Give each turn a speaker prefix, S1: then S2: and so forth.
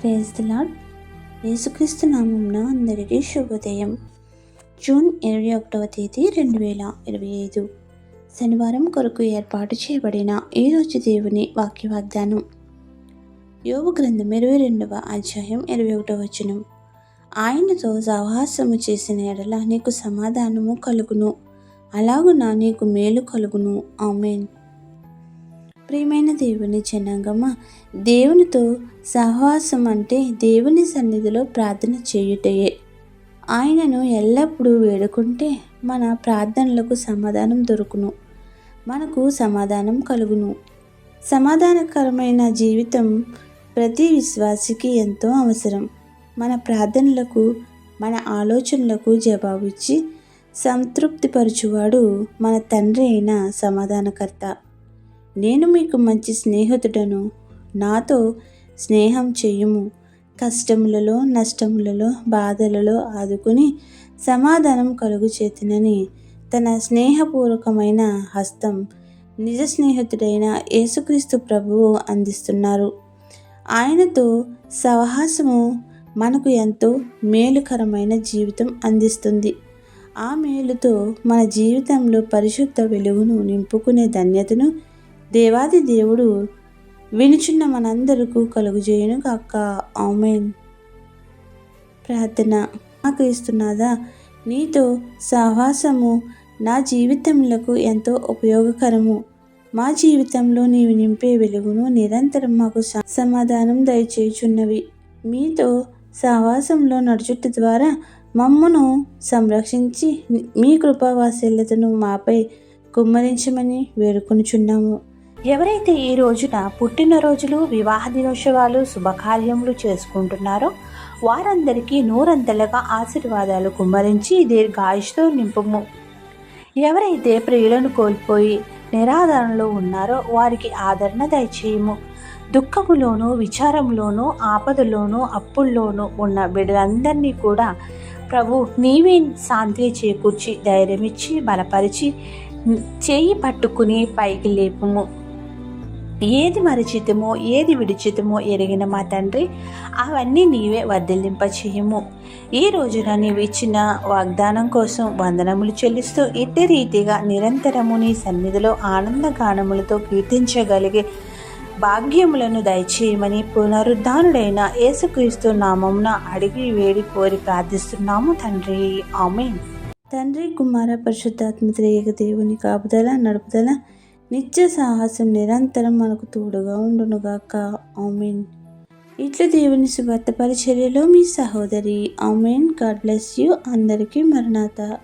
S1: Praise దిలాడ్ యేసుక్రీస్తు నామంన అందరికీ శుభోదయం. జూన్ ఇరవై ఒకటవ తేదీ రెండు వేల ఇరవై ఐదు. శనివారం కొరకు ఏర్పాటు చేయబడిన ఈరోజు దేవుని వాక్య వాగ్దానం యోగు గ్రంథం ఇరవై రెండవ అధ్యాయం ఇరవై ఒకటవ వచనం. ఆయనతో సహవాసము చేసిన ఎడల నీకు సమాధానము కలుగును. అలాగున నీకు మేలు కలుగును. ఆమెన్. ప్రియమైన దేవుని జనాంగమా దేవునితో సహవాసం అంటే దేవుని సన్నిధిలో ప్రార్థన చేయుటయే. ఆయనను ఎల్లప్పుడూ వేడుకుంటే మన ప్రార్థనలకు సమాధానం దొరుకును మనకు సమాధానం కలుగును. సమాధానకరమైన జీవితం ప్రతి విశ్వాసికి ఎంతో అవసరం. మన ప్రార్థనలకు మన ఆలోచనలకు జవాబిచ్చి సంతృప్తిపరచువాడు మన తండ్రి అయిన సమాధానకర్త. నేను మీకు మంచి స్నేహితుడను. నాతో స్నేహం చేయుము. కష్టములలో నష్టములలో బాధలలో ఆదుకుని సమాధానం కలుగు చేతినని తన స్నేహపూర్వకమైన హస్తం నిజ స్నేహితుడైన యేసుక్రీస్తు ప్రభువు అందిస్తున్నారు. ఆయనతో సహవాసము మనకు ఎంతో మేలుకరమైన జీవితం అందిస్తుంది. ఆ మేలుతో మన జీవితంలో పరిశుద్ధ వెలుగును నింపుకునే ధన్యతను దేవాది దేవుడు వినుచున్న మనందరకు కలుగుజేయును కాక ఆమెన్. ప్రార్థన క్రీస్తున్నాదా నీతో సహవాసము నా జీవితములకు ఎంతో ఉపయోగకరము. మా జీవితంలో నీవు నింపే వెలుగును నిరంతరం మాకు స- సమాధానం దయచేయుచున్నవి. మీతో సహవాసంలో నడుచుట ద్వారా మమ్మును సంరక్షించి మీ కృపావాసల్యతను మాపై కుమ్మరించమని వేడుకొనుచున్నాము.
S2: ఎవరైతే ఈ రోజున పుట్టినరోజులు వివాహ దినోత్సవాలు శుభకార్యములు చేసుకుంటున్నారో వారందరికీ నూరంతలుగా ఆశీర్వాదాలు కుమ్మరించి దీర్ఘాయుష్తో నింపుము. ఎవరైతే ప్రియులను కోల్పోయి నిరాదరణలో ఉన్నారో వారికి ఆదరణ దయచేయము. దుఃఖములోనూ విచారంలోనూ ఆపదలోనూ అప్పుల్లోనూ ఉన్న బిడ్డలందరినీ కూడా ప్రభు నీవే శాంతి చేకూర్చి ధైర్యమిచ్చి బలపరిచి చేయి పట్టుకుని పైకి లేపుము. ఏది మరిచితమో ఏది విడిచితమో ఎరిగిన మా తండ్రి అవన్నీ నీవే వర్ధిల్లింప చేయము ఈ రోజున నీవు ఇచ్చిన వాగ్దానం కోసం వందనములు చెల్లిస్తూ ఇట్టి రీతిగా నిరంతరము నీ సన్నిధిలో ఆనంద గానములతో కీర్తించగలిగే భాగ్యములను దయచేయమని పునరుద్ధానుడైన యేసుక్రీస్తు నామమున అడిగి వేడి కోరి ప్రార్థిస్తున్నాము తండ్రి. ఆమె
S1: తండ్రి కుమార పరిశుద్ధాత్మ త్రేయక దేవుని కాపుదల నడుపుదల నిత్య సాహసం నిరంతరం మనకు తోడుగా ఉండునుగాక. ఆమెన్. ఇట్ల దేవుని సువార్త పరిచర్యలో మీ సహోదరి ఆమెన్. God bless you. అందరికీ మరణాత.